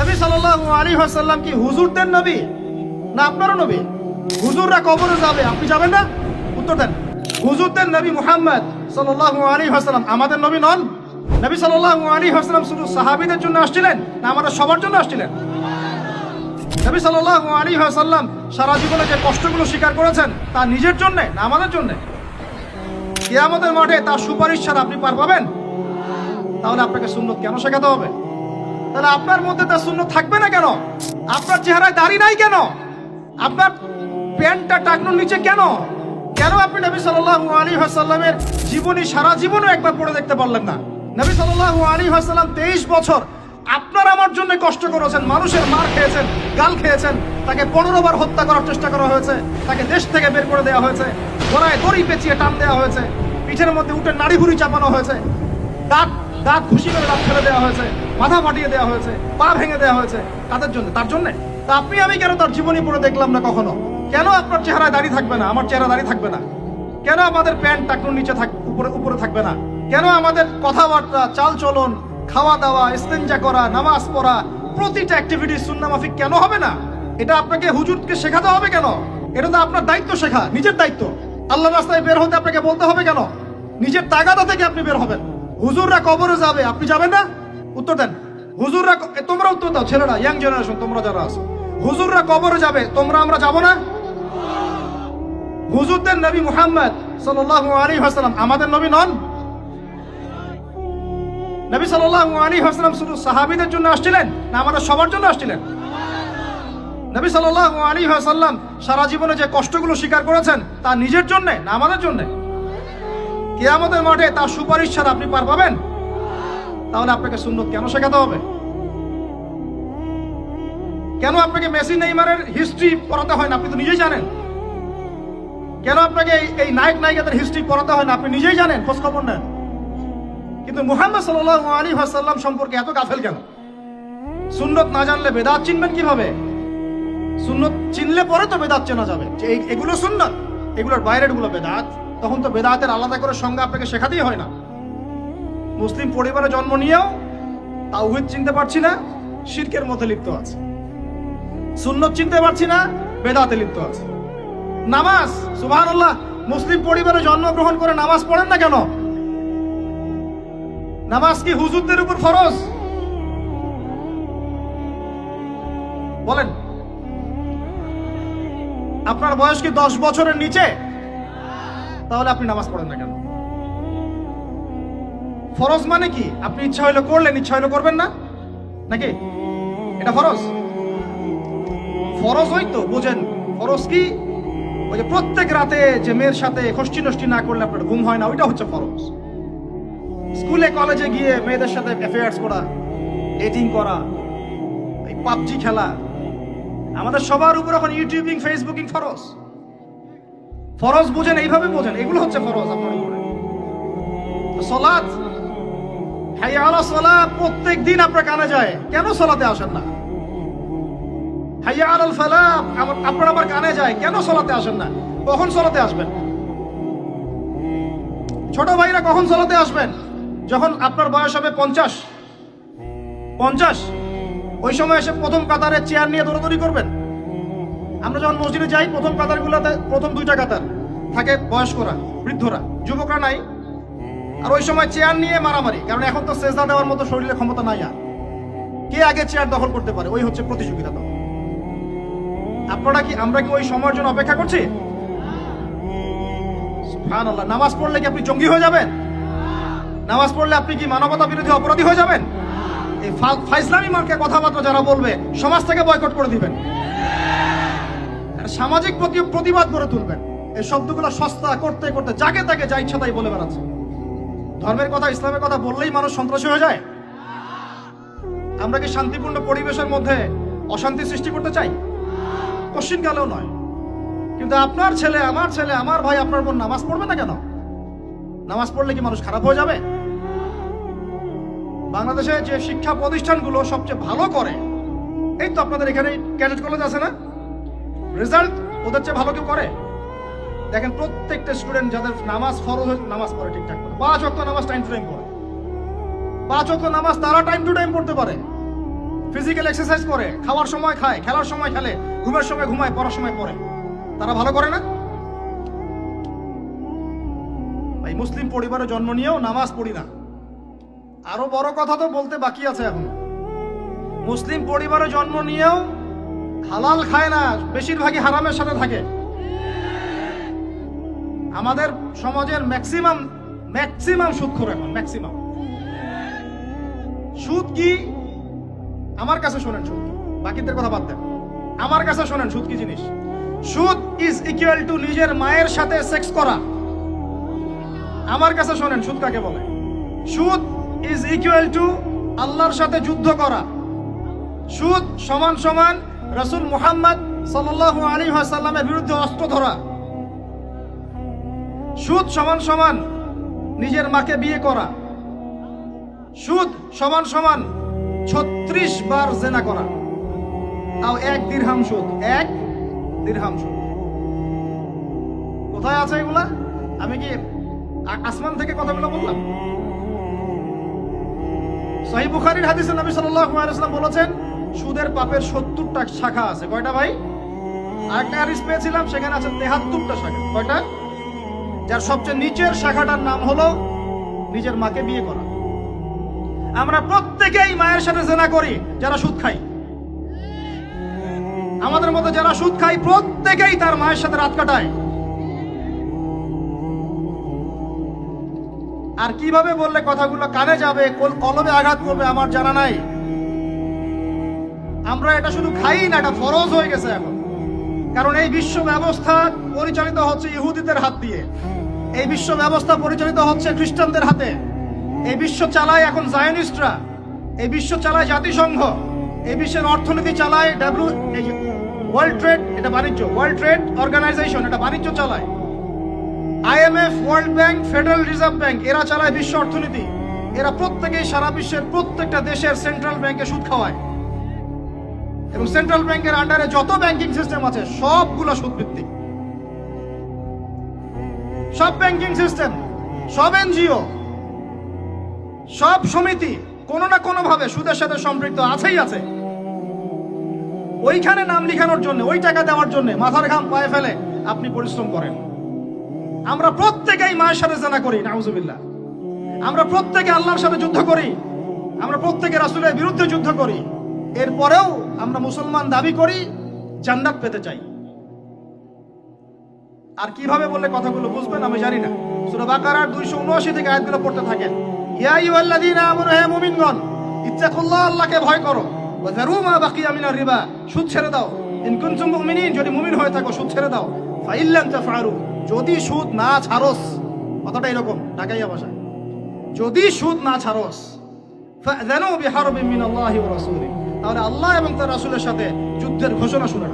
নবী সাল্লাল্লাহু আলাইহি ওয়াসাল্লাম কি হুজুরদের নবী? না আপনারও নবী? হুজুররা কবরে যাবে, আপনি যাবেন না? উত্তর দেন। হুজুরদের নবী মুহাম্মদ সাল্লাল্লাহু আলাইহি ওয়াসাল্লাম। আমাদের নবী নন। নবী সাল্লাল্লাহু আলাইহি ওয়াসাল্লাম শুধু সাহাবীদের জন্য আসছিলেন না আমাদের সবার জন্য আসছিলেন? নবী সাল্লাল্লাহু আলাইহি ওয়াসাল্লাম সারা জীবনে যে কষ্টগুলো স্বীকার করেছেন, তা নিজের জন্য না আমাদের জন্য? কিয়ামতের মাঠে তার সুপারিশ ছাড়া আপনি পার পাবেন? তাহলে আপনাকে সুন্নত কেন শেখাতে হবে? তাহলে আপনার মধ্যে তার শূন্য থাকবে না কেন? আপনার চেহারায় দাড়ি নাই কেন? আপনার প্যান্টটা টাকনোর নিচে কেন? কেন আপনি নবী সাল্লাল্লাহু আলাইহি ওয়াসাল্লামের জীবনী, সারা জীবনও একবার পড়ে দেখতে পারলেন না? নবী সাল্লাল্লাহু আলাইহি ওয়াসাল্লাম 23 বছর আপনার আমার জন্য কষ্ট করেছেন, মানুষের মার খেয়েছেন, গাল খেয়েছেন, তাকে পনেরো বার হত্যা করার চেষ্টা করা হয়েছে, তাকে দেশ থেকে বের করে দেওয়া হয়েছে, গলায় দড়ি পেঁচিয়ে টান দেওয়া হয়েছে, পিঠের মধ্যে উঠে নাড়ি ভুড়ি চাপানো হয়েছে, দাঁত দাঁত খুশি করে দাঁত ফেলে দেওয়া হয়েছে মাথা ফাটিয়ে দেওয়া হয়েছে, পা ভেঙে দেওয়া হয়েছে। তাদের জন্য, তার জন্য? তা আপনি, আমি কেন তার জীবনী পড়ে দেখলাম না কখনো? কেন আপনার চেহারায় দাঁড়িয়ে থাকবে না? আমার চেহারা দাঁড়িয়ে থাকবে না। কেন আমাদের প্যান্ট টাকুর নিচে থাক, উপরে উপরে থাকবে না? কেন আমাদের কথাবার্তা চাল চলন খাওয়া দাওয়া ইস্তেঞ্জা করা, নামাজ পড়া, প্রতিটা অ্যাক্টিভিটি সুন্না মাফিক কেন হবে না? এটা আপনাকে, হুজুরকে শেখাতে হবে কেন? এটা তো আপনার দায়িত্ব শেখা, নিজের দায়িত্ব। আল্লাহ রাস্তায় বের হতে আপনাকে বলতে হবে কেন? নিজের তাগাদা থেকে আপনি বের হবেন। হুজুররা কবরে যাবে, আপনি যাবেন না? উত্তর দেন। হুজুররা তোমরা উত্তর দাও, ছেলেরা ইয়াং জেনারেশন তোমরা যারা আছো। হুজুররা কবরে যাবে, তোমরা আমরা যাব না? হুজুরদের নবী মুহাম্মদ সাল্লাল্লাহু আলাইহি ওয়াসাল্লাম আমাদের নবী নন? নবী সাল্লাল্লাহু আলাইহি ওয়াসাল্লাম শুধু সাহাবীদের জন্য আসছিলেন না আমাদের সবার জন্য আসছিলেন? নবী সাল্লাল্লাহু আলাইহি ওয়াসাল্লাম সারা জীবনে যে কষ্টগুলো স্বীকার করেছেন তা নিজের জন্য না আমাদের জন্য? কিয়ামতের মাঠে তার সুপারিশ ছাড়া আপনি পার পাবেন? তাহলে আপনাকে সুন্নত কেন শেখাতে হবে? কেন আপনাকে মেসি নেইমারের হিস্ট্রি পড়াতে হয় না আপনি তো নিজেই জানেন। কেন আপনাকে এই- নায়ক, নায়িকাদের হিস্ট্রি পড়াতে হয় না আপনি নিজেই জানেন? খোঁজ খবর নেন। কিন্তু মুহাম্মদ সাল্লাল্লাহু আলাইহি হাসাল্লাম সম্পর্কে এত গাফেল কেন? সুন্নত না জানলে বেদাত চিনবেন কীভাবে? সুন্নত চিনলে পরে তো বেদাত চেনা যাবে। যে এগুলো সুন্নত, এগুলোর বাইরেরগুলো বেদাত। তখন তো বেদাতের আলাদা করে সংজ্ঞা আপনাকে শেখাতেই হয় না। মুসলিম পরিবারে জন্ম নিয়েও তাওহিদ চিনতে পারছি না, শিরকের মধ্যে লিপ্ত আছে। সুন্নত চিনতে পারছি না, বেদাতে লিপ্ত আছে। নামাজ, সুবহানাল্লাহ, মুসলিম পরিবারে জন্মগ্রহণ করে নামাজ পড়েন না কেন? নামাজ কি হুজুরদের উপর ফরজ? বলেন। আপনার বয়স কি দশ বছরের নিচে? তাহলে আপনি নামাজ পড়েন না কেন? ফরজ মানে কি? আপনি ইচ্ছা হইলে করলেন, ইচ্ছা হইলে করবেন না? নাকি? এটা ফরজ? ফরজ হইতো, বুঝেন, ফরজ কি? ওই যে প্রত্যেক রাতে যে মেয়ের সাথে খষ্টি নষ্টি না করলে আপনার ঘুম হয় না, ওইটা হচ্ছে ফরজ। স্কুলে, কলেজে গিয়ে মেয়েদের সাথে অ্যাফেয়ার্স করা ডেটিং করা, এই পাবজি খেলা, আমাদের সবার উপর এখন ইউটিউবিং ফেসবুকিং ফরজ। ফরজ বুঝেন, এইভাবে বোঝেন, এগুলো হচ্ছে ফরজ আপনার উপরে। সলাৎ হাইয়া আলা সলা প্রত্যেক দিন আপনার কানে যায়, কেন সলাতে আসেন না? হাইয়া আলাল ফালা আপনার আমার কানে যায়, কেন সলাতে আসেন না? কখন সলাতে আসবেন? ছোট ভাইরা কখন সলাতে আসবেন? যখন আপনার বয়স হবে পঞ্চাশ। পঞ্চাশ? ওই সময় এসে প্রথম কাতারে চেয়ার নিয়ে দৌড়াদৌড়ি করবেন? আমরা যখন মসজিদে যাই, প্রথম কাতারগুলোতে প্রথম দুইটা কাতার থাকে বয়স্করা, বৃদ্ধরা, যুবকরা নাই। আর ওই সময় চেয়ার নিয়ে মারামারি, কারণ এখন তো সেজদা দেওয়ার মতো শরীরে ক্ষমতা নাই আর। কে আগে চেয়ার দখল করতে পারে? ওই হচ্ছে প্রতিযোগিতা তখন আপনারা কি, আমরা কি ওই সময়ের জন্য অপেক্ষা করছি? নামাজ পড়লে কি আপনি জঙ্গি হয়ে যাবেন? নামাজ পড়লে আপনি কি মানবতা বিরোধী অপরাধী হয়ে যাবেন? এই ফা- ফাইজলামি মার্কে কথাবার্তা যারা বলবে, সমাজ থেকে বয়কট করে দিবেন। সামাজিক প্রতি- প্রতিবাদ করে তুলবেন। এই শব্দগুলো সস্তা, করতে করতে, যাকে তাকে যা ইচ্ছা তাই বলে বেড়াচ্ছে। ধর্মের কথা, ইসলামের কথা বললেই মানুষ সন্ত্রাসী হয়ে যায়? আমরা কি শান্তিপূর্ণ পরিবেশের মধ্যে অশান্তি সৃষ্টি করতে চাই? কশ্চিন কালেও নয়। কিন্তু আপনার ছেলে, আমার ছেলে, আমার ভাই, আপনার বোন নামাজ পড়বে না কেন? নামাজ পড়লে কি মানুষ খারাপ হয়ে যাবে? বাংলাদেশে যে শিক্ষা প্রতিষ্ঠানগুলো সবচেয়ে ভালো করে, এই তো আপনাদের এখানে ক্যাডেট কলেজ আছে না? রেজাল্ট ওদের চেয়ে ভালো কেউ করে? দেখেন প্রত্যেকটা স্টুডেন্ট যাদের নামাজ ফরজ হয়ে, নামাজ পড়ে ঠিকঠাক করে। পাঁচ অক্ট নামাজ টাইম টু টাইম পড়ে। পাঁচ অক্ট নামাজ তারা টাইম টু টাইম পড়তে পারে। ফিজিক্যাল এক্সারসাইজ করে, খাওয়ার সময় খায়, খেলার সময় খেলে, ঘুমের সময় ঘুমায়, পড়ার সময় পড়ে। তারা ভালো করে না? ভাই, মুসলিম পরিবারে জন্ম নিয়েও নামাজ পড়ি না। আরও বড় কথা তো বলতে বাকি আছে এখন। মুসলিম পরিবারে জন্ম নিয়েও হালাল খায় না, বেশিরভাগই হারামের সাথে থাকে। আমাদের সমাজের ম্যাক্সিমাম ম্যাক্সিমাম সুদ করে এখন ম্যাক্সিমাম সুদ কি? আমার কাছে শোনেন সুদ? বাকিদের কথা বাদ দেন। আমার কাছে শোনেন সুদ কি জিনিস? সুদ ইজ ইকুয়াল টু নিজের মায়ের সাথে সেক্স করা। আমার কাছে শোনেন সুদ কাকে বলে? সুদ ইজ ইকুয়াল টু আল্লাহর সাথে যুদ্ধ করা। সুদ সমান সমান রসুল মুহাম্মদ সাল্লাল্লাহু আলাইহি ওয়াসাল্লামের বিরুদ্ধে অস্ত্র ধরা। সুদ সমান সমান নিজের মাকে বিয়ে করা। সুদ সমান সমান ছত্রিশ বার জেনা করা। তাও এক দিরহাম সুদ, এক দিরহাম সুদ। কোথায় আছে এগুলা? আমি কি আসমান থেকে কথাগুলো বললাম? সহি বুখারীর হাদিসে নবী সাল্লাল্লাহু আলাইহি বলেছেন সুদের পাপের 70টা শাখা আছে। কয়টা ভাই? আরেকটা হাদিস পেয়েছিলাম, সেখানে আছে 73টা শাখা। কয়টা? যার সবচেয়ে নিচের শাখাটার নাম হলো নিজের মাকে বিয়ে করা। আমরা প্রত্যেকেই মায়ের সাথে জেনা করি, যারা সুদ খাই আমাদের মতো যারা সুদ খাই প্রত্যেকেই তার মায়ের সাথে রাত কাটায়। আর কীভাবে বললে কথাগুলো কানে যাবে কলমে আঘাত করবে আমার জানা নাই। আমরা এটা শুধু খাই না, এটা ফরজ হয়ে গেছে এখন। কারণ এই বিশ্ব ব্যবস্থা পরিচালিত হচ্ছে ইহুদিদের হাত দিয়ে। এই বিশ্ব ব্যবস্থা পরিচালিত হচ্ছে খ্রিস্টানদের হাতে। এই বিশ্ব চালায় এখন জায়নিস্টরা। এই বিশ্ব চালায় জাতিসংঘ। এই বিশ্বের অর্থনীতি চালায় ডাব্লিউ ওয়ার্ল্ড ট্রেড এটা বাণিজ্য। ওয়ার্ল্ড ট্রেড অর্গানাইজেশন এটা বাণিজ্য চালায়। IMF world bank federal reserve bank এরা চালায় বিশ্ব অর্থনীতি। এরা প্রত্যেকেই সারা বিশ্বের প্রত্যেকটা দেশের সেন্ট্রাল ব্যাংকে সুদ খাওয়ায়। এবং সেন্ট্রাল ব্যাংকের আন্ডারে যত ব্যাংকিং সিস্টেম আছে, সবগুলো সুদ ভিত্তিক সব ব্যাংকিং সিস্টেম, সব এনজিও, সব সমিতি, কোনো না কোনো ভাবে সুদের সাথে সম্পৃক্ত আছেই আছে। ওইখানে নাম লিখানোর জন্য, ওই টাকা দেওয়ার জন্য মাথার ঘাম পায়ে ফেলে আপনি পরিশ্রম করেন। আমরা প্রত্যেকেই মায়ের সাথে জানা করি, নাউজুবিল্লাহ। আমরা প্রত্যেকে আল্লাহর সাথে যুদ্ধ করি, আমরা প্রত্যেকে রাসূলের বিরুদ্ধে যুদ্ধ করি। এরপরেও আমরা মুসলমান দাবি করি, জান্নাত পেতে চাই। আর কীভাবে বললে কথাগুলো বুঝবেন আমি জানি না। সূরা বাকারার 279 থেকে আয়াতগুলো পড়তে থাকেন। ইয়া আমানু, হে মুমিনগণ, ইত্তাকুল্লাহ, আল্লাহকে ভয় করো। ওয়া যারু মা বাকিয়া মিনার রিবা, সুদ ছেড়ে দাও। ইন কুনতুম মুমিনিন, যদি মুমিন হয়ে থাকো, সুদ ছেড়ে দাও। ফাইল্লাম তাফআলু, যদি সুদ না ছাড়োস। কথাটা এরকম, ঢাকাইয়া ভাষায়। যদি সুদ না ছাড়োস, ফাযানু বিহারবিন মিনাল্লাহি ওয়া রাসূলিহি। তাহলে আল্লাহ এবং তার রাসুলের সাথে যুদ্ধের ঘোষণা শুনে